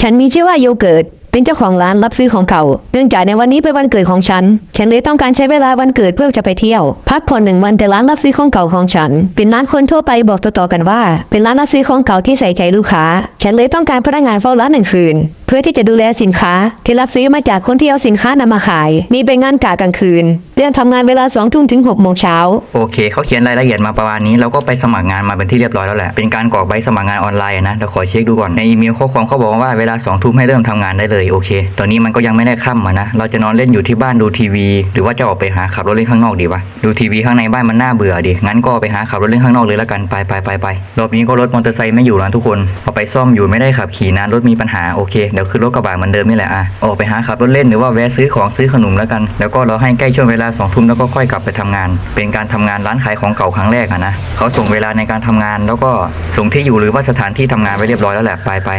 ฉันมีชื่อว่าโยเกิร์ตเป็นเจ้าของร้านรับซื้อของเก่า เนื่องจากในวันนี้เป็นวันเกิดของฉัน ฉันเลยต้องการใช้เวลาวันเกิดเพื่อจะไปเที่ยว พักผ่อนหนึ่งวันแต่ร้านรับซื้อของเก่าของฉัน เป็นร้านคนทั่วไปบอกต่อๆกันว่า เป็นร้านรับซื้อของเก่าที่ใส่ใจลูกค้า ฉันเลยต้องการพนักงานเฝ้าร้านหนึ่งคืน พื่อที่จะดูแลสินค้า ที่รับซื้อมาจากคนที่เอาสินค้านำมาขาย มีเป็นงานกะกลางคืนเรื่องทำงานเวลาสองทุ่มถึงหกโมงเช้าโอเคเขาเขียนรายละเอียดมาประมาณนี้เราก็ไปสมัครงานมาเป็นที่เรียบร้อยแล้วแหละเป็นการกรอกใบสมัครงานออนไลน์นะเดี๋ยวขอเช็คดูก่อนในอีเมลข้อความเขาบอกว่าเวลา2องทุ่มให้เริ่มทำงานได้เลยโอเค ตอนนี้มันก็ยังไม่ได้ค่ำอะนะเราจะนอนเล่นอยู่ที่บ้านดูทีวี หรือว่าจะออกไปหาขับรถเล่นข้างนอกดีวะดูทีวีข้างในบ้านมันน่าเบื่อดิงั้นก็ไปหาขับรถเล่นข้างนอกเลยละกันไปไปไปไปรอบนี้ก็รถมอเตอร์ไซค์ไม่อยู่แล้วทุกคนเอาไปซ่อมอยู่ไม่ได้ขับขี่นะรถมีปัญหาโอเคเดี๋ยวขึ้นรถกระบะเหมือนเดิมนี่แหละอะออกไปหาขับรถเล่นหรือว่าแวะซื้อของซื้อขนมแล้วกัน แล้วก็รอให้ใกล้ช่วงเวลาสองทุ่มแล้วก็ค่อยกลับไปทำงาน เป็นการทำงานร้านขายของเก่าครั้งแรกอะนะเขาส่งเวลาในการทำงาน แล้วก็ส่งที่อยู่หรือว่าสถานที่ทำงานไว้เรียบร้อยแล้วแหละไปไป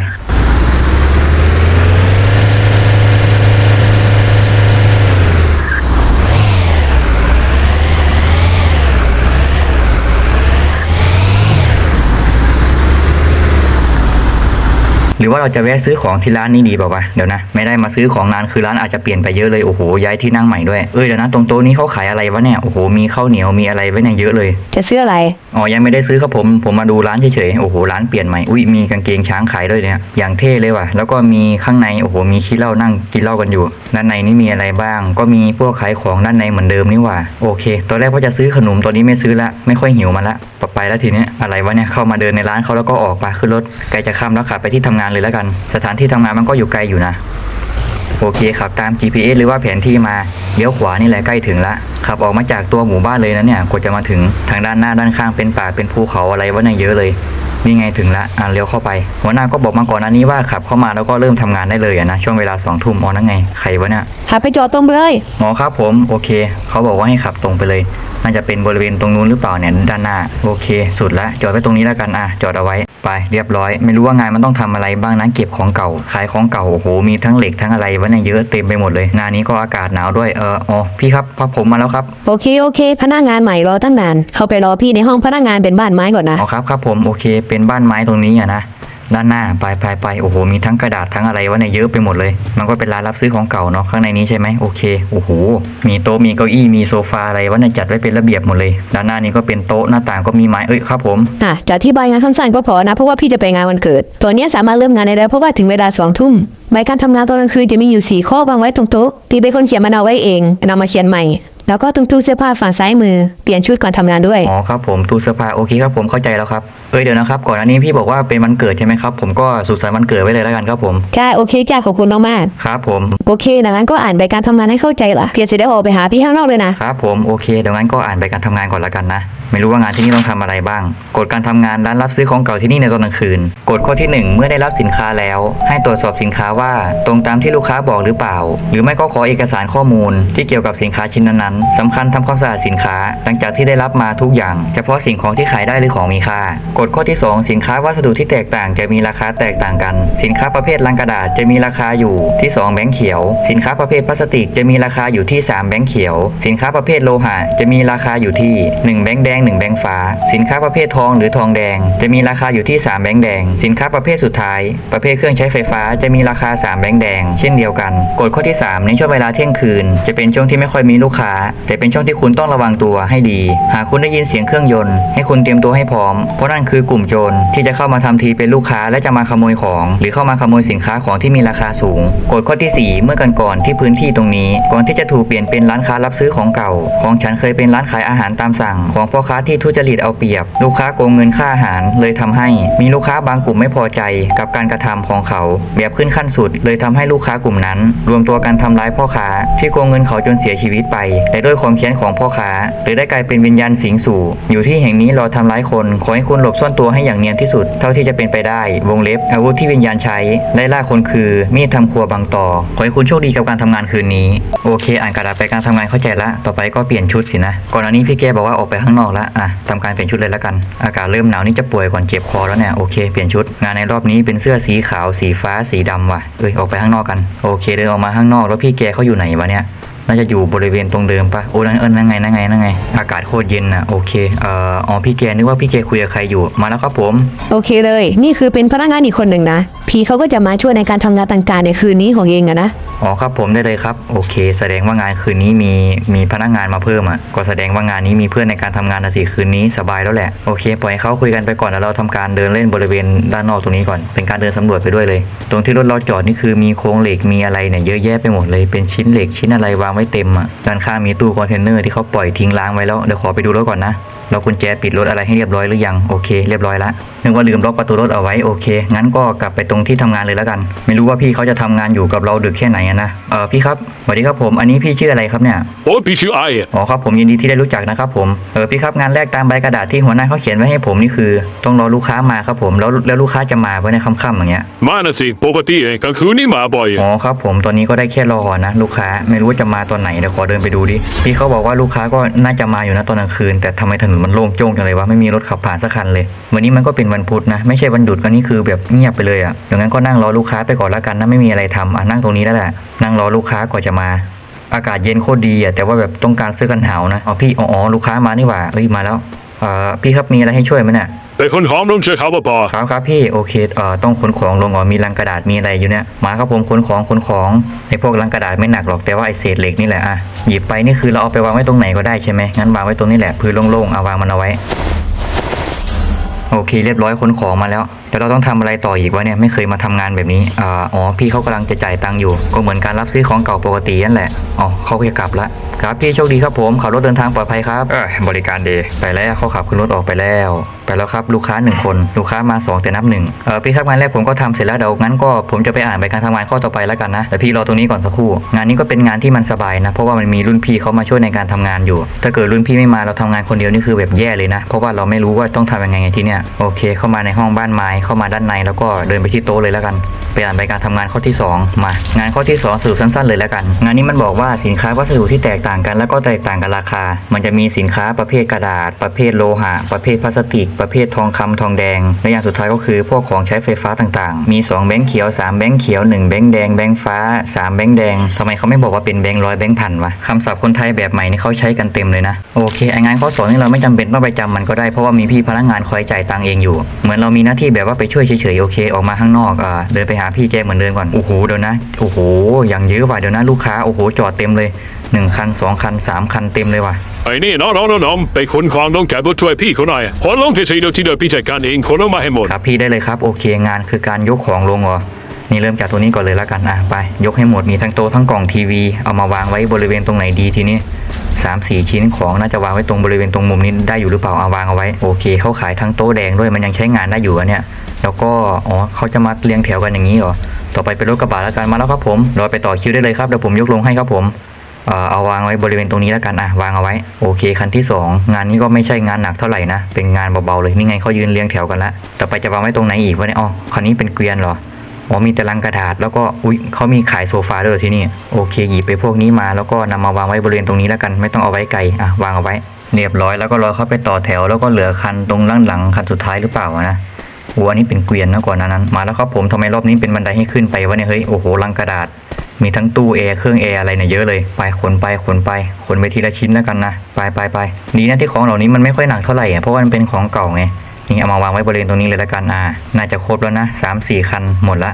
หรือว่าเราจะแวะซื้อของที่ร้านนี้ดีเปล่าวะเดี๋ยวนะไม่ได้มาซื้อของนานคือร้านอาจจะเปลี่ยนไปเยอะเลยโอ้โหย้ายที่นั่งใหม่ด้วยเอ้ยเดี๋ยวนะตรงโต๊ะนี้เขาขายอะไรวะเนี่ยโอ้โหมีข้าวเหนียวมีอะไรไว้เนี่ยเยอะเลย จะซื้ออะไรอ๋อยังไม่ได้ซื้อครับผมผมมาดูร้านเฉยๆโอ้โหร้านเปลี่ยนใหม่อุ้ยมีกางเกงช้างขายด้วยเนี่ยอย่างเท่เลยว่ะแล้วก็มีข้างในโอ้โหมีขี้เหล้านั่งกินเหล้ากันอยู่ ด้านในนี่มีอะไรบ้าง ก็มีพวกขายของด้านในเหมือนเดิมนี่หว่าโอเคตอนแรกว่าจะซื้อขนมตอนนี้ไม่ซื้อละไม่ค่อยหิวมาละปไปแล้วทีเนี้ยอะไรวะเนี่ยเข้ามาเดินในร้านเขาแล้วก็ออกไปขึ้นรถใกล้จะค่ำแล้วขับไปที่ทำงานเลยแล้วกัน สถานที่ทำงานมันก็อยู่ไกลอยู่นะ โอเคขับตาม GPS หรือว่าแผนที่มาเลี้ยวขวานี่แหละใกล้ถึงละขับออกมาจากตัวหมู่บ้านเลยนะเนี่ยกว่าจะมาถึงทางด้านหน้าด้านข้างเป็นป่าเป็นภูเขาอะไรวะเนี่ยเยอะเลยนี่ไงถึงละอะเลี้ยวเข้าไปหัวหน้าก็บอกมาก่อนอันนี้ว่าขับเข้ามาแล้วก็เริ่มทำงานได้เลยอะนะช่วงเวลาสองทุ่มอ๋อนั่นไงใครวะเนี่ยขับไปจอดตรงไปเลยอ๋อครับผมโอเค เขาบอกว่าให้ขับตรงไปเลยน่าจะเป็นบริเวณตรงนู้นหรือเปล่าเนี่ยด้านหน้าโอเค สุดละจอดไว้ตรงนี้แล้วกันอะจอดเอาไว้ ไปเรียบร้อย ไม่รู้ว่างานมันต้องทำอะไรบ้างนะเก็บของเก่า ขายของเก่าโอ้โหมีทั้งเหล็กทั้งอะไรวะเนี่ยเยอะเต็มไปหมดเลยงานนี้ก็อากาศหนาวด้วยเอออ๋อพี่ครับพับผมมาแล้วครับโอเคโอเค พนักงานใหม่รอตั้งนาน เข้าไปรอพี่ในห้องพนักงานเป็นบ้านไม้ก่อนนะอ๋อครับครับผมโอเคเป็นบ้านไม้ตรงนี้อะนะ ด้านหน้าไปไปไปโอ้โหมีทั้งกระดาษทั้งอะไรวะเนี่ยเยอะไปหมดเลย มันก็เป็นร้านรับซื้อของเก่าเนาะข้างในนี้ใช่ไหมโอเคโอ้โหมีโต๊ะมีเก้าอี้มีโซฟาอะไรวะเนี่ยจัดไว้เป็นระเบียบหมดเลย ด้านหน้านี้ก็เป็นโต๊ะหน้าต่างก็มีไม้เอ้ยครับผมอะจะอธิบายงานสั้นๆก็พอนะเพราะว่าพี่จะไปงานวันเกิด ตัวเนี้ยสามารถเริ่มงานได้แล้วเพราะว่าถึงเวลาสองทุ่มใบการทำงานตอนกลางคืนจะมีอยู่สี่ข้อวางไว้ตรงโต๊ะที่เป็นคนเขียนมันเอาไว้เองนำมาเขียนใหม่ แล้วก็ตรงตู้เสื้อผ้าฝั่งซ้ายมือเปลี่ยนชุดก่อนทำงานด้วย อ๋อครับผมตู้เสื้อผ้าโอเคครับผมเข้าใจแล้วครับเอ้ยเดี๋ยวนะครับก่อนอันนี้พี่บอกว่าเป็นวันเกิดใช่ไหมครับผมก็สุขสันต์วันเกิดไว้เลยแล้วกันครับผมใช่โอเคจ้าขอบคุณมากครับผมๆโอเคดังนั้นก็อ่านใบการทำงานให้เข้าใจล่ะเพียรจะได้ออกไปหาพี่ข้างนอกเลยนะครับผมโอเคเดี๋ยวงั้นก็อ่านไปการทำงานก่อนละกันนะ ไม่รู้ว่างานที่นี่ต้องทำอะไรบ้าง กฎการทำงานร้านรับซื้อของเก่าที่นี่ในตอนกลางคืนกฎข้อที่หนึ่งเมื่อได้รับสินค้าแล้ว ให้ตรวจสอบสินค้าว่าตรงตามที่ลูกค้าบอกหรือเปล่า หรือไม่ก็ขอเอกสารข้อมูลที่เกี่ยวกับสินค้าชิ้นนั้นๆสำคัญทำความสะอาดสินค้า หลังจากที่ได้รับมาทุกอย่าง เฉพาะสิ่งของที่ขายได้หรือของมีค่ากฎข้อที่สองสินค้าวัสดุที่แตกต่างจะมีราคาแตกต่างกัน สินค้าประเภทลังกระดาษจะมีราคาอยู่ที่สองแบงค์เขียว สินค้าประเภทพลาสติกจะมีราคาอยู่ที่สามแบงค์เขียว สินค้าประเภทโลหะจะมีราคาอยู่ที่หนึ่งแบงค์แดงหนึ่งแบงค์ฟ้า สินค้าประเภททองหรือทองแดง จะมีราคาอยู่ที่ 3 แบงค์แดง สินค้าประเภทสุดท้าย ประเภทเครื่องใช้ไฟฟ้าจะมีราคา 3 แบงค์แดง เช่นเดียวกัน กฎข้อที่ 3 ในช่วงเวลาเที่ยงคืน จะเป็นช่วงที่ไม่ค่อยมีลูกค้าแต่เป็นช่วงที่คุณต้องระวังตัวให้ดี หากคุณได้ยินเสียงเครื่องยนต์ให้คุณเตรียมตัวให้พร้อม เพราะนั่นคือกลุ่มโจรที่จะเข้ามาทำทีเป็นลูกค้าและจะมาขโมยของ หรือเข้ามาขโมยสินค้าของที่มีราคาสูงกฎข้อที่ 4 เมื่อกันก่อนที่พื้นที่ตรงนี้ ก่อนที่จะถูกเปลี่ยนเป็นร้านค้ารับซื้อของเก่า ของฉันเคยเป็นร้านขายอาหารตามสั่ง ของพ่อค้าที่ทุจริตเอาเปรียบ ลูกค้าโกงเงินค่าอาหาร เลยทำให้ มีลูกค้าบางกลุ่มไม่พอใจ กับการกระทำของเขา แบบขึ้นขั้นสุด เลยทำให้ลูกค้ากลุ่มนั้น รวมตัวกันทำร้ายพ่อค้าที่โกงเงินเขาจนเสียชีวิตไปและด้วยความเคียนของพ่อค้าหรือได้กลายเป็นวิญญาณสิงสู่ อยู่ที่แห่งนี้รอทำร้ายคน ขอให้คุณหลบซ่อนตัวให้อย่างเนียนที่สุด เท่าที่จะเป็นไปได้ วงเล็บ อาวุธที่วิญญาณใช้ไล่ล่าคนคือ มีดทำครัวบางต่อ ขอให้คุณโชคดีกับการทำงานคืนนี้ โอเค อ่านกระดาษไปการทำงานเข้าใจละ ต่อไปก็เปลี่ยนชุดสินะ ก่อนอันนี้พี่แกบอกว่าออกไปข้างนอกละอะทำการเปลี่ยนชุดเลยละกัน อากาศเริ่มหนาวนี่จะป่วยก่อนเจ็บคอแล้วเนี่ยโอเคเปลี่ยนชุด งานในรอบนี้เป็นเสื้อสีขาวสีฟ้าสีดำว่ะเอ้ยออกไปข้างนอกกัน โอเคเดินออกมาข้างนอกแล้วพี่แกเขาอยู่ไหนวะเนี่ย น่าจะอยู่บริเวณตรงเดิมปะโอ้นั่นเออนั่นไงนั่นไงนั่นไง อากาศโคตรเย็นนะโอเคเอ่ออ๋อพี่แกนึกว่าพี่แกคุยกับใครอยู่มาแล้วครับผม โอเคเลย นี่คือเป็นพนักงานอีกคนหนึ่งนะ พี่เขาก็จะมาช่วยในการทำงานต่างๆในคืนนี้ของเองอะนะ อ๋อครับผมได้เลยครับ โอเค แสดงว่างานคืนนี้มีมีพนักงานมาเพิ่มอะก็แสดงว่างานนี้มีเพื่อนในการทำงานนะสิคืนนี้สบายแล้วแหละโอเคปล่อยให้เขาคุยกันไปก่อนแล้วเราทำการเดินเล่นบริเวณด้านนอกตรงนี้ก่อน เป็นการเดินสำรวจไปด้วยเลย ตรงที่รถเราจอดนี่คือมีโครงเหล็กมีอะไรเนี่ยเยอะแยะไปหมดเลยเป็นชิ้นเหล็กชิ้นอะไรวางไว้เต็มอะด้านข้างมีตู้คอนเทนเนอร์ที่เขาปล่อยทิ้งล้างไว้แล้วเดี๋ยวขอไปดูรถก่อนนะ เรากุญแจปิดรถอะไรให้เรียบร้อยหรือยังโอเคเรียบร้อยละนึกว่าลืมล็อกประตูรถเอาไว้โอเค งั้นก็กลับไปตรงที่ทำงานเลยแล้วกัน ไม่รู้ว่าพี่เขาจะทำงานอยู่กับเราดึกแค่ไหนอะนะเออพี่ครับสวัสดีครับผมอันนี้พี่ชื่ออะไรครับเนี่ยโอ้ยพี่ชื่อไอ้อะอ๋อครับผมยินดีที่ได้รู้จักนะครับผมเออพี่ครับงานแรกตามใบกระดาษที่หัวหน้าเขาเขียนไว้ให้ผมนี่คือ ต้องรอลูกค้ามาครับผมแล้วแล้วลูกค้าจะมาไว้ในค่ำๆอย่างเงี้ยมานะสิปกติเองกลางคืนนี่มาบ่อยอ๋อครับผมตอนนี้ก็ได้แค่รอนะ ลูกค้าไม่รู้ว่าจะมาตอนไหนเดี๋ยวขอเดินไปดูดิพี่เขาบอกว่าลูกค้าก็น่าจะมาอยู่นะตอนกลางคืนแต่ทำไมถนนมันโล่งโจ้งจังเลยวะไม่มีรถขับผ่านสักคันเลย วันนี้มันก็เป็นวันพุธนะ ไม่ใช่วันหยุดก็นี่คือแบบเงียบไปเลยอะ่ะอย่างนั้นก็นั่งรอลูกค้าไปก่อนละกันนะไม่มีอะไรทำอะนั่งตรงนี้แล้วแหละนั่งรอลูกค้าก่อนจะมา อากาศเย็นโคตรดีอะแต่ว่าแบบต้องการเสื้อกันหนาวนะอ๋อพี่อ๋ออ๋อลูกค้ามานี่หว่าเอ้ยมาแล้วเอ่อพี่ครับมีอะไรให้ช่วยไหมเนี่ย แต่คนหอมต้องเจอเขาปะปอครับครับพี่โอเคเอ่อต้องขนของลงอ๋อมีลังกระดาษมีอะไรอยู่เนี่ยมาครับผมขนของขนของไอ้พวกลังกระดาษไม่หนักหรอกแต่ว่าไอ้เศษเหล็กนี่แหละอะหยิบไปนี่คือเราเอาไปวางไว้ตรงไหนก็ได้ใช่ไหมงั้นวางไว้ตรงนี้แหละพื้นโล่งๆเอาวางมันเอาไว้ โอเค เรียบร้อยขนของมาแล้ว เดี๋ยวเราต้องทำอะไรต่ออีกวะเนี่ยไม่เคยมาทำงานแบบนี้อ่าอ๋อพี่เขากำลังจะจ่ายตังค์อยู่ ก็เหมือนการรับซื้อของเก่าปกตินั่นแหละอ๋อเขาก็จะกลับละครับพี่โชคดีครับผมขับรถเดินทางปลอดภัยครับเออบริการดีไปแล้วเขาขับขึ้นรถออกไปแล้ว ไปแล้วครับลูกค้าหนึ่งคน ลูกค้ามาสองแต่นับหนึ่งเออพี่ครับงานแรกผมก็ทำเสร็จแล้วเดี๋ยวงั้นก็ผมจะไปอ่านใบการทำงานข้อต่อไปแล้วกันนะแต่พี่รอตรงนี้ก่อนสักครู่ งานนี้ก็เป็นงานที่มันสบายนะ เพราะว่ามันมีรุ่นพี่เขามาช่วยในการทำงานอยู่ ถ้าเกิดรุ่นพี่ไม่มาเราทำงานคนเดียวนี่คือแบบแย่เลยนะ เพราะว่าเราไม่รู้ว่าต้องทำยังไงที่เนี่ยโอเค เข้ามาในห้องบ้านไม้เข้ามาด้านในแล้วก็เดินไปที่โต๊ะเลยแล้วกันไปอ่านใบการทำงานข้อที่สองมา งานข้อที่สองสรุปสั้นๆ เลยแล้วกัน งานนี้มันบอกว่าสินค้าวัสดุที่แตกต่างกัน แล้วก็แตกต่างกันราคา มันจะมีสินค้าประเภทกระดาษ ประเภทโลหะ ประเภทพลาสติก ประเภททองคำทองแดง และอย่างสุดท้ายก็คือพวกของใช้ไฟฟ้าต่างๆ มี 2 แบงค์เขียว 3 แบงค์เขียว 1 แบงค์แดง แบงค์ฟ้า 3 แบงค์แดงทำไมเขาไม่บอกว่าเป็นแบงค์ร้อยแบงค์พันวะคำศัพท์คนไทยแบบใหม่นี่เขาใช้กันเต็มเลยนะ โอเคไองานข้อสองนี่เราไม่จำเป็นต้องไปจำมันก็ได้เพราะว่ามีพี่พนักงานคอยจ่ายตังค์เองอยู่ เหมือนเรามีหน้าที่แบบว่าไปช่วยเฉยๆโอเค ออกมาข้างนอกอ่าเดินไปหาพี่แกเหมือนเดิมก่อน โอ้โหเดี๋ยวนะ โอ้โหอย่างเยอะว่ะเดี๋ยวนะลูกค้า โอ้โห จอดเต็มเลยหนึ่งคันสองคันสามคันเต็มเลยว่ะ ไอ้นี่น้องน้องน้องน้องไปขนของต้องแกตัวช่วยพี่เขาหน่อยขนลงที่สีเดียวที่เดียวพี่จัดการเองขนลงมาให้หมด ครับพี่ได้เลยครับ โอเคงานคือการยกของลงเหรอนี่เริ่มจากตัวนี้ก่อนเลยแล้วกันอะไป ยกให้หมดมีทั้งโต๊ะทั้งกล่องทีวี เอามาวางไว้บริเวณตรงไหนดีทีนี้สามสี่ชิ้นของน่าจะวางไว้ตรงบริเวณตรงมุมนี้ได้อยู่หรือเปล่าเอาวางเอาไว้โอเคเขาขายทั้งโต๊ะแดงด้วยมันยังใช้งานได้อยู่อะเนี่ย แล้วก็อ๋อเขาจะมาเรียงแถวกันอย่างนี้เหรอต่อไปเป็นรถกระบะแล้วกันมาแล้วครับผมรอไปต่อคิวได้เลยครับเดี๋ยวผมยกลงให้ครับผมเอาวางไว้บริเวณตรงนี้แล้วกันอะวางเอาไว้โอเคคันที่สองงานนี้ก็ไม่ใช่งานหนักเท่าไหร่นะเป็นงานเบาๆเลยนี่ไงเขายืนเรียงแถวกันละต่อไปจะวางไว้ตรงไหนอีกวะเนี่ยอ๋อคันนี้เป็นเกวียนเหรออ๋อมีแต่ลังกระดาษแล้วก็อุ้ยเขามีขายโซฟาด้วยที่นี่โอเคหยิบไปพวกนี้มาแล้วก็นำมาวางไว้บริเวณตรงนี้แล้วกัน ไม่ต้องเอาไว้ไกลอะวางเอาไว้เรียบร้อยแล้วก็รอเขาไปต่อแถวแล้วก็เหลือคันตรงล่างหลังคันสุดท้ายหรือเปล่านะ โอ้อันนี้เป็นเกวียนนะก่อนนั้น มาแล้วครับผมทำไมรอบนี้เป็นบันไดให้ขึ้นไปวะเนี่ยเฮ้ยโอ้โหลังกระดาษ มีทั้งตู้แอร์เครื่องแอร์อะไรเนี่ยเยอะเลยไปขนไปขนไปขนไปทีละชิ้นแล้วกันนะไปไปไปดีนะที่ของเหล่านี้มันไม่ค่อยหนักเท่าไหร่อะเพราะว่ามันเป็นของเก่าไงนี่เอามาวางไว้บริเวณตรงนี้เลยแล้วกันอ่าน่าจะครบแล้วนะสามสี่คันหมดละ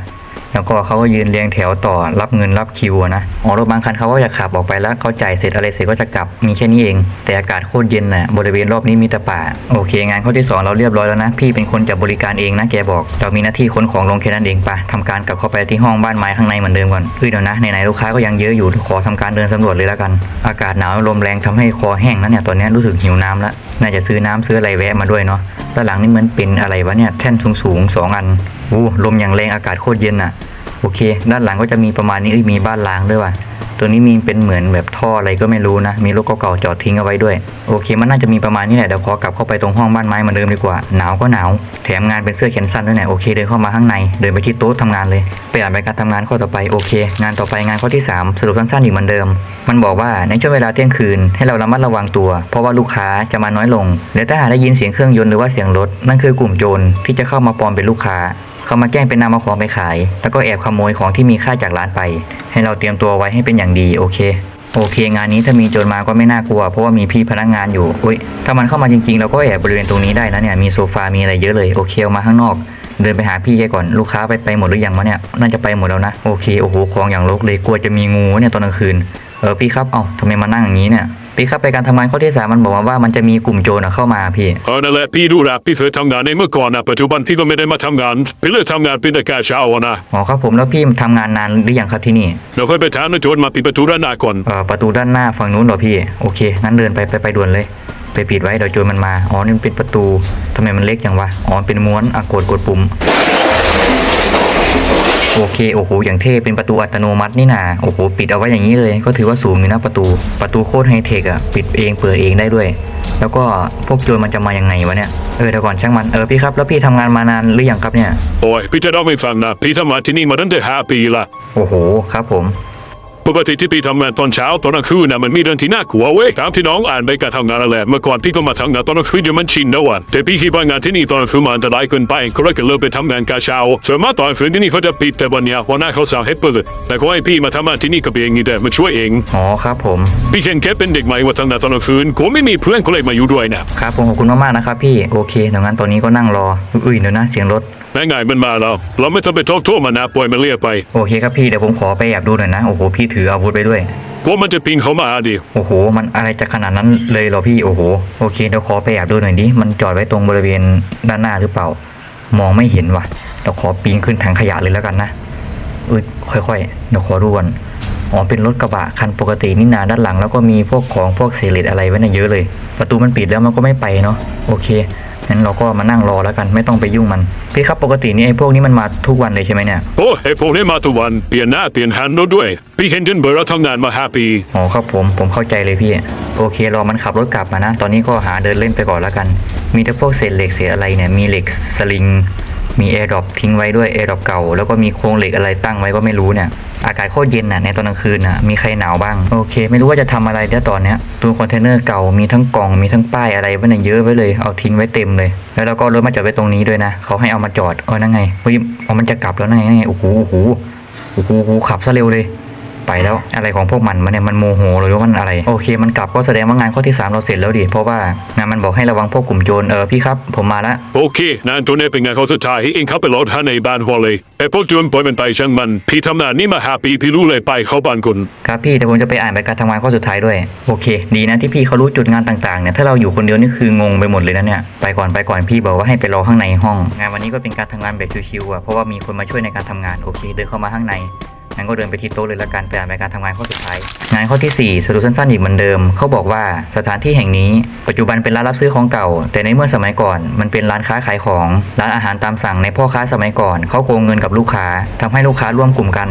แล้วก็เขาก็ยืนเรียงแถวต่อรับเงินรับคิวอะนะอ๋อรถบางคันเขาก็จะขับออกไปแล้วเขาจ่ายเสร็จอะไรเสร็จก็จะกลับมีแค่นี้เอง แต่อากาศโคตรเย็นน่ะบริเวณรอบนี้มีแต่ป่าโอเค งานข้อที่สองเราเรียบร้อยแล้วนะ พี่เป็นคนจับบริการเองนะแกบอก เรามีหน้าที่ขนของลงแค่นั้นเองปะทำการกลับเข้าไปที่ห้องบ้านไม้ข้างในเหมือนเดิมก่อนเฮ้ยเดี๋ยวนะไหนๆลูกค้าก็ยังเยอะอยู่ขอทำการเดินสำรวจเลยแล้วกัน อากาศหนาวลมแรงทำให้คอแห้งแล้วเนี่ยตอนนี้รู้สึกหิวน้ำแล้วน่าจะซื้อน้ำซื้ออะไรแวะมาด้วยเนาะด้านหลังนี่เหมือนเป็นอะไรวะเนี่ยแท่นสูงๆสองอันอู้ลมอย่างแรงอากาศโคตรเย็นอะ โอเค ด้านหลังก็จะมีประมาณนี้เอ้ยมีบ้านล้างด้วยว่ะตัวนี้มีเป็นเหมือนแบบท่ออะไรก็ไม่รู้นะ มีรถเก่าๆจอดทิ้งเอาไว้ด้วย โอเค มันน่าจะมีประมาณนี้แหละ เดี๋ยวขอกลับเข้าไปตรงห้องบ้านไม้เหมือนเดิมดีกว่า หนาวก็หนาว แถมงานเป็นเสื้อแขนสั้นด้วยเนี่ย โอเค เดินเข้ามาข้างใน เดินไปที่โต๊ะทำงานเลย ไปอ่านใบการทำงานข้อต่อไป โอเค งานต่อไปงานข้อที่ 3 สรุปสั้นๆอีกเหมือนเดิม มันบอกว่าในช่วงเวลาเที่ยงคืนให้เราระมัดระวังตัว เพราะว่าลูกค้าจะมาน้อยลงและถ้าหากได้ยินเสียงเครื่องยนต์หรือว่าเสียงรถนั่นคือกลุ่มโจรที่จะเข้ามาปลอมเป็นลูกค้า เขามาแกล้งเป็นนำเอาของไปขาย แล้วก็แอบขโมยของที่มีค่าจากร้านไป ให้เราเตรียมตัวไว้ให้เป็นอย่างดีโอเค โอเค งานนี้ถ้ามีโจรมาก็ไม่น่ากลัว เพราะว่ามีพี่พนักงานอยู่อุ้ยถ้ามันเข้ามาจริงๆเราก็แอบบริเวณตรงนี้ได้นะเนี่ยมีโซฟามีอะไรเยอะเลยโอเคเอามาข้างนอกเดินไปหาพี่แกก่อนลูกค้าไปไปหมดหรือยังวะเนี่ยน่าจะไปหมดแล้วนะโอเคโอ้โหของอย่างรกเลยกลัวจะมีงูเนี่ยตอนกลางคืน เออพี่ครับ เอ้าทำไมมานั่งอย่างนี้เนี่ย พี่ครับไปการทำงานข้อที่สามมันบอกมาว่ามันจะมีกลุ่มโจรอะเข้ามาพี่ เออนั่นแหละพี่ดูแลพี่เคยทำงานในเมื่อก่อนนะปัจจุบันพี่ก็ไม่ได้มาทำงานพี่เลยทำงานเป็นแต่แค่เช้าอะนะอ๋อครับผมแล้วพี่ทำงานนานหรือยังครับที่นี่เราค่อยไปถามนายโจรมาปิดประตูด้านหน้าก่อนเอ่อประตูด้านหน้าฝั่งนู้นเหรอพี่ โอเค งั้นเดินไปไปไปด่วนเลย ไปปิดไว้เดี๋ยวโจรมันมา อ๋อนี่มันเป็นประตูทำไมมันเล็กจังวะ อ๋อเป็นม้วนอะกดกดปุ่ม โอเคโอ้โหอย่างเท่เป็นประตูอัตโนมัตินี่นาโอ้โหปิดเอาไว้อย่างนี้เลย ก็ถือว่าสูงอยู่นะประตู ประตูโคตรไฮเทคอะปิดเองเปิดเองได้ด้วย แล้วก็พวกโจรมันจะมายังไงวะเนี่ยเออเดี๋ยวก่อนช่างมันเออพี่ครับแล้วพี่ทำงานมานานหรือยังครับเนี่ย โอ้ยพี่จะเล่าให้ฟังนะ พี่ทำงานที่นี่มาตั้งแต่ห้าปีละ โอ้โห ครับผม ปกติที่พี่ทำงานตอนเช้าตอนกลางคืนนะมันมีเรื่องที่น่ากลัวเว้ยตามที่น้องอ่านไปการทำงานอะไรเมื่อก่อนพี่ก็มาทำงานตอนกลางคืนจนมันชินแล้วอะแต่พี่คิดว่างานที่นี่ตอนกลางคืนมันอันตรายเกินไปก็เลยก็เลิกไปทำงานกะเช้าส่วนมากตอนกลางคืนที่นี่เขาจะปิดแต่วันเนี้ยวันหน้าเขาสั่งให้เปิดแต่ก็ให้พี่มาทำงานที่นี่ก็เป็นอย่างนี้แต่มาช่วยเองอ๋อครับผม พี่เคนแค่เป็นเด็กใหม่มาทำงานตอนกลางคืนกูไม่มีเพื่อนก็เลยมาอยู่ด้วยนะครับผมขอบคุณมากๆนะครับพี่โอเคเดี๋ยวงั้นตอนนี้ก็นั่งรออุ้ยเดี๋ยวนะเสียงรถ แม่ไงมันมาแล้วเราไม่ต้องไปโทษโทษมันนะปล่อยมันเรียกไป โอเคครับพี่เดี๋ยวผมขอไปแอบดูหน่อยนะ โอ้โหพี่ถืออาวุธไปด้วย กลัวมันจะปีนเข้ามาดิ โอ้โห มันอะไรจะขนาดนั้นเลยเหรอพี่โอ้โหโอเคเดี๋ยวขอไปแอบดูหน่อยดิมันจอดไว้ตรงบริเวณด้านหน้าหรือเปล่า มองไม่เห็นว่ะเดี๋ยวขอปีนขึ้นถังขยะเลยแล้วกันนะเอ้ยค่อยๆเดี๋ยวขอดูก่อนอ๋อเป็นรถกระบะคันปกตินี่นาด้านหลัง แล้วก็มีพวกของพวกเศษเหล็กอะไรไว้น่ะเยอะเลย ประตูมันปิดแล้วมันก็ไม่ไปเนาะโอเค งั้นเราก็มานั่งรอแล้วกันไม่ต้องไปยุ่งมัน พี่ครับปกตินี่ไอ้พวกนี้มันมาทุกวันเลยใช่ไหมเนี่ยโอ้ไอ้พวกนี้มาทุกวันเปลี่ยนหน้าเปลี่ยนฮันโนด้วย พี่เคนจนเบอร์เราทำงานมาห้าปีอ๋อครับผมผมเข้าใจเลยพี่ โอเครอมันขับรถกลับมานะ ตอนนี้ก็หาเดินเล่นไปก่อนแล้วกัน มีแต่พวกเศษเหล็กเศษอะไรเนี่ยมีเหล็กสลิง มีแอร์ดรอปทิ้งไว้ด้วยแอร์ดรอปเก่า แล้วก็มีโครงเหล็กอะไรตั้งไว้ก็ไม่รู้เนี่ย อากาศโคตรเย็นน่ะในตอนกลางคืนน่ะ มีใครหนาวบ้าง โอเค ไม่รู้ว่าจะทำอะไรเดี๋ยวตอนเนี้ยตู้คอนเทนเนอร์เก่ามีทั้งกล่องมีทั้งป้ายอะไรไว้เนี่ยเยอะไว้เลย เอาทิ้งไว้เต็มเลย แล้วเราก็รถมาจอดไว้ตรงนี้ด้วยนะ เขาให้เอามาจอด เออนั่งไงเฮ้ยพอามันจะกลับแล้วนั่นไงไงโอ้โหโอ้โหโอ้โหขับซะเร็วเลย ไปแล้วอะไรของพวกมันมันเนี่ยมันโมโหหรือว่ามันอะไรโอเค มันกลับก็แสดงว่างานข้อที่ 3 เราเสร็จแล้วดิเพราะว่างานมันบอกให้ระวังพวกกลุ่มโจรเออพี่ครับผมมาละโอเคนานตัวนี้เป็นงานเขาสุดท้ายเองเขาไปรถท่านในบ้านหัวเลยไอ้พวกจวนปล่อยมันไปช่างมันพี่ทำงานนี่มาห้าปีพี่รู้เลยไปเข้าบ้านคุณครับพี่แต่ผมจะไปอ่านใบการทำงานข้อสุดท้ายด้วยโอเค ดีนะที่พี่เขารู้จุดงานต่างๆเนี่ยถ้าเราอยู่คนเดียวนี่คืองงไปหมดเลยนะเนี่ยไปก่อนไปก่อนพี่บอกว่าให้ไปรอข้างในห้อง งานวันนี้ก็เป็นการทำงานแบบชิวๆอะเพราะว่ามีคนมาช่วยในการทำงานโอเค เดินเข้ามาข้างใน งั้นก็เดินไปที่โต๊ะเลยละกันไปอ่านใบการทำงานข้อสุดท้าย งานข้อที่ 4 สรุปสั้นๆอีกเหมือนเดิม เขาบอกว่าสถานที่แห่งนี้ ปัจจุบันเป็นร้านรับซื้อของเก่า แต่ในเมื่อสมัยก่อน มันเป็นร้านค้าขายของ ร้านอาหารตามสั่งในพ่อค้าสมัยก่อน เขาโกงเงินกับลูกค้าทำให้ลูกค้าร่วมกลุ่มกัน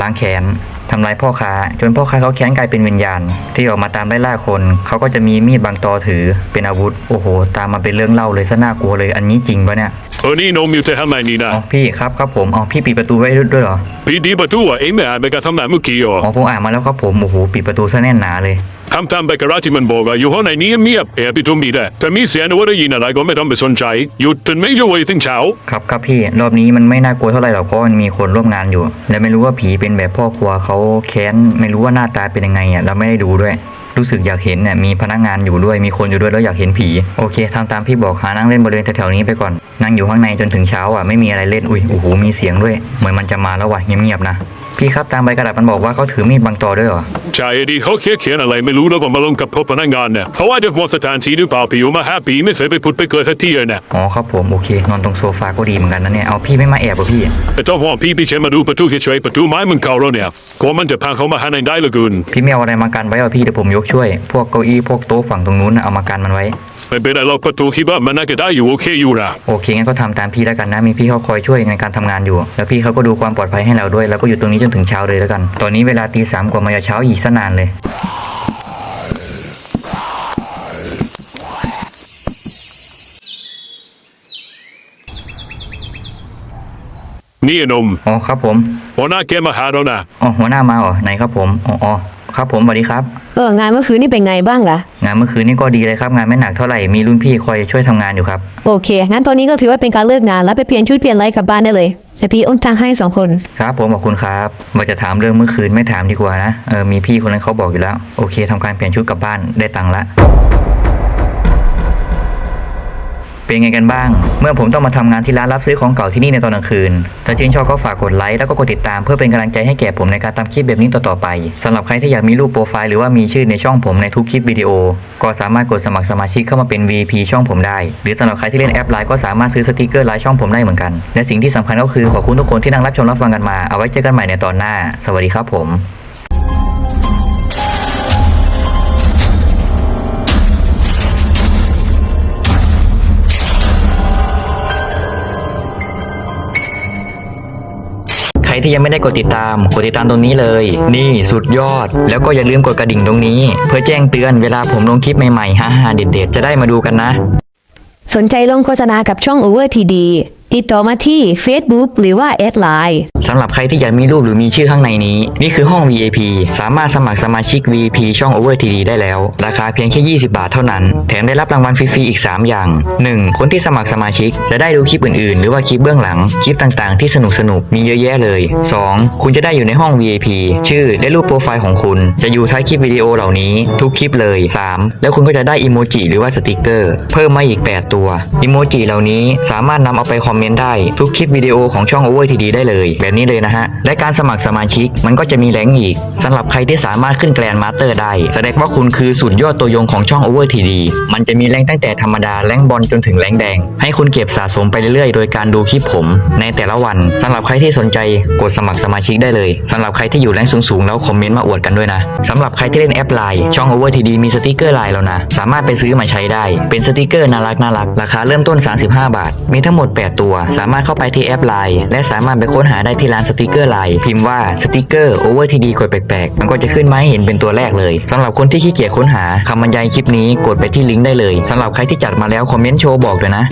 ล้างแค้นทำลายพ่อค้า จนพ่อค้าเขาแค้นกลายเป็นวิญญาณ ที่ออกมาตามไล่ล่าคน เขาก็จะมีมีดบางตอถือเป็นอาวุธ โอ้โห ตามมาเป็นเรื่องเล่าเลยซะน่ากลัวเลย อันนี้จริงปะเนี่ย เออนี่โนมอยู่แต่ทำไมนี่นะอ๋อพี่ครับครับผมอ๋อพี่ปิดประตูไว้ด้วยเหรอพี่ดีประตูอะเองไม่อ่านไปการทำงานเมื่อกี้อะอ๋อผมอ่านมาแล้วครับผมโอ้โหปิดประตูซะแน่นหนาเลยทำตามไปกระที่มันบอกอะอยู่ห้องไหนนี้เงียบเออพี่ตุ้มมีได้แต่มีเสียงว่าได้ยินอะไรก็ไม่ต้องไปสนใจหยุดจนไม่รู้ว่าถึงเช้าครับครับพี่รอบนี้มันไม่น่ากลัวเท่าไหร่หรอกเพราะมันมีคนร่วมงานอยู่ และไม่รู้ว่าผีเป็นแบบพ่อครัวเขาแค้นไม่รู้ว่าหน้าตาเป็นยังไงอะเราไม่ได้ดูด้วย รู้สึกอยากเห็นเนี่ยมีพนักงานอยู่ด้วยมีคนอยู่ด้วยแล้วอยากเห็นผีโอเคทำตามพี่บอกหานั่งเล่นบริเวณแถวๆนี้ไปก่อนนั่งอยู่ข้างในจนถึงเช้าอะไม่มีอะไรเล่นอุ้ยโอ้โหมีเสียงด้วยเหมือนมันจะมาแล้วว่ะเงียบๆนะ พี่ครับตามใบกระดาษมันบอกว่าเขาถือมีดบางตอด้วยเหรอใช่ดีเขาเขียนเขียนอะไรไม่รู้แล้วก็มาลงกับพวกพนักงานเนี่ยเพราะว่าจะหมดสถานที่หรือเปล่าพี่อยู่มาห้าปีไม่เคยไปพุดไปเกิดสักทีเลยเนี่ยอ๋อครับผมโอเคนอนตรงโซฟาก็ดีเหมือนกันนะเนี่ยเอาพี่ไม่มาแอบเหรอพี่แต่ต้องห่วงพี่พี่เชนมาดูประตูเฉยๆประตูไม้มันเก่าแล้วเนี่ยกลัวมันจะพังเข้ามาหาในได้เหลือเกินพี่ไม่เอาอะไรมากันไว้เหรอพี่เดี๋ยวผมยกช่วย พวกเก้าอี้พวกโต๊ะฝั่งตรงนู้นน่ะเอามากันมันไว้ ไม่เป็นไรหรอกประตูคิดว่ามันน่าจะได้อยู่โอเคอยู่นะโอเคงั้นก็ทำตามพี่แล้วกันนะ มีพี่เขาคอยช่วยในการทำงานอยู่ แล้วพี่เขาก็ดูความปลอดภัยให้เราด้วย แล้วก็อยู่ตรงนี้จนถึงเช้าเลยแล้วกัน ตอนนี้เวลาตีสามกว่ามาจะเช้าอีกซะนานเลย นี่ไอ้หนมอ๋อครับผมหัวหน้าแกมาหาเรานะอ๋อหัวหน้ามาเหรอไหนครับผม อ๋ออ๋อ ครับผมสวัสดีครับ เอองานเมื่อคืนนี่เป็นไงบ้างล่ะ งานเมื่อคืนนี้ก็ดีเลยครับ งานไม่หนักเท่าไหร่มีรุ่นพี่คอยช่วยทำงานอยู่ครับ โอเค งั้นตอนนี้ก็ถือว่าเป็นการเลิกงานแล้วไปเปลี่ยนชุดเปลี่ยนอะไรกลับบ้านได้เลยแต่พี่โอนตังค์ให้สองคน ครับผมขอบคุณครับว่าจะถามเรื่องเมื่อคืนไม่ถามดีกว่านะเออมีพี่คนนั้นเขาบอกอยู่แล้ว โอเคทำการเปลี่ยนชุดกลับบ้านได้ตังค์ละ เป็นไงกันบ้าง เมื่อผมต้องมาทำงานที่ร้านรับซื้อของเก่าที่นี่ในตอนกลางคืน ถ้าชื่นชอบก็ฝากกดไลค์แล้วก็กดติดตามเพื่อเป็นกำลังใจให้แก่ผมในการทำคลิปแบบนี้ต่อๆไปสำหรับใครที่อยากมีรูปโปรไฟล์หรือว่ามีชื่อในช่องผมในทุกคลิปวิดีโอ ก็สามารถกดสมัครสมาชิกเข้ามาเป็น VP ช่องผมได้ หรือสำหรับใครที่เล่นแอปไลน์ก็สามารถซื้อสติกเกอร์ไลน์ช่องผมได้เหมือนกัน และสิ่งที่สำคัญก็คือขอบคุณทุกคนที่นั่งรับชมรับฟังกันมา เอาไว้เจอกันใหม่ในตอนหน้า สวัสดีครับผม ที่ยังไม่ได้กดติดตาม กดติดตามตรงนี้เลย นี่สุดยอด แล้วก็อย่าลืมกดกระดิ่งตรงนี้ เพื่อแจ้งเตือนเวลาผมลงคลิปใหม่ๆฮ่าๆเด็ดๆ จะได้มาดูกันนะ สนใจลงโฆษณากับช่อง Over TD ติดต่อมาที่ Facebook หรือว่าแอดไลน์สำหรับใครที่อยากมีรูปหรือมีชื่อข้างในนี้ นี่คือห้อง VIP สามารถสมัครสมาชิก VIP ช่อง Over TD ได้แล้ว ราคาเพียงแค่ 20 บาทเท่านั้น แถมได้รับรางวัลฟรีๆอีก 3 อย่าง 1. คนที่สมัครสมาชิก จะได้ดูคลิปอื่นๆ หรือว่าคลิปเบื้องหลัง คลิปต่างๆ ที่สนุกๆมีเยอะแยะเลย 2. คุณจะได้อยู่ในห้อง VIP ชื่อและรูปโปรไฟล์ของคุณ จะอยู่ท้ายคลิปวิดีโอเหล่านี้ ทุกคลิปเลย 3. แล้วคุณก็จะได้อิโมจิหรือว่าสติกเกอร์ เพิ่มมาอีก 8 ตัวอิโมจิเหล่านี้สามารถนำเอาไปคอมเมนต์ได้ทุกคลิปวิดีโอของช่อง Over TD ได้เลย แบบนี้เลยนะฮะ และการสมัครสมาชิกมันก็จะมีแรงอีกสำหรับใครที่สามารถขึ้นแกรนมาสเตอร์ได้ แสดงว่าคุณคือสุดยอดตัวยงของช่อง Over TD มันจะมีแรงตั้งแต่ธรรมดาแรงบอลจนถึงแรงแดง ให้คุณเก็บสะสมไปเรื่อยๆ โดยการดูคลิปผม ในแต่ละวันสำหรับใครที่สนใจกดสมัครสมาชิกได้เลยสำหรับใครที่อยู่แรงสูงๆแล้วคอมเมนต์มาอวดกันด้วยนะสำหรับใครที่เล่นแอปไลน์ช่อง Over TD มีสติกเกอร์ไลน์แล้วนะสามารถไปซื้อมาใช้ได้ เป็นสติกเกอร์น่ารักน่ารักราคาเริ่มต้น 35 บาท มีทั้งหมด 8 ตัวสามารถเข้าไปที่แอปไลน์และสามารถไปค้นหาได้ที่ร้านสติกเกอร์ไลน์พิมพ์ว่าสติกเกอร์โอเวอร์ทีดแปลกๆ มันก็จะขึ้นมาให้เห็นเป็นตัวแรกเลยสำหรับคนที่ขี้เกียจค้นหาคำบรรยายคลิปนี้กดไปที่ลิงก์ได้เลยสำหรับใครที่จัดมาแล้วคอมเมนต์โชว์บอกเลยนะ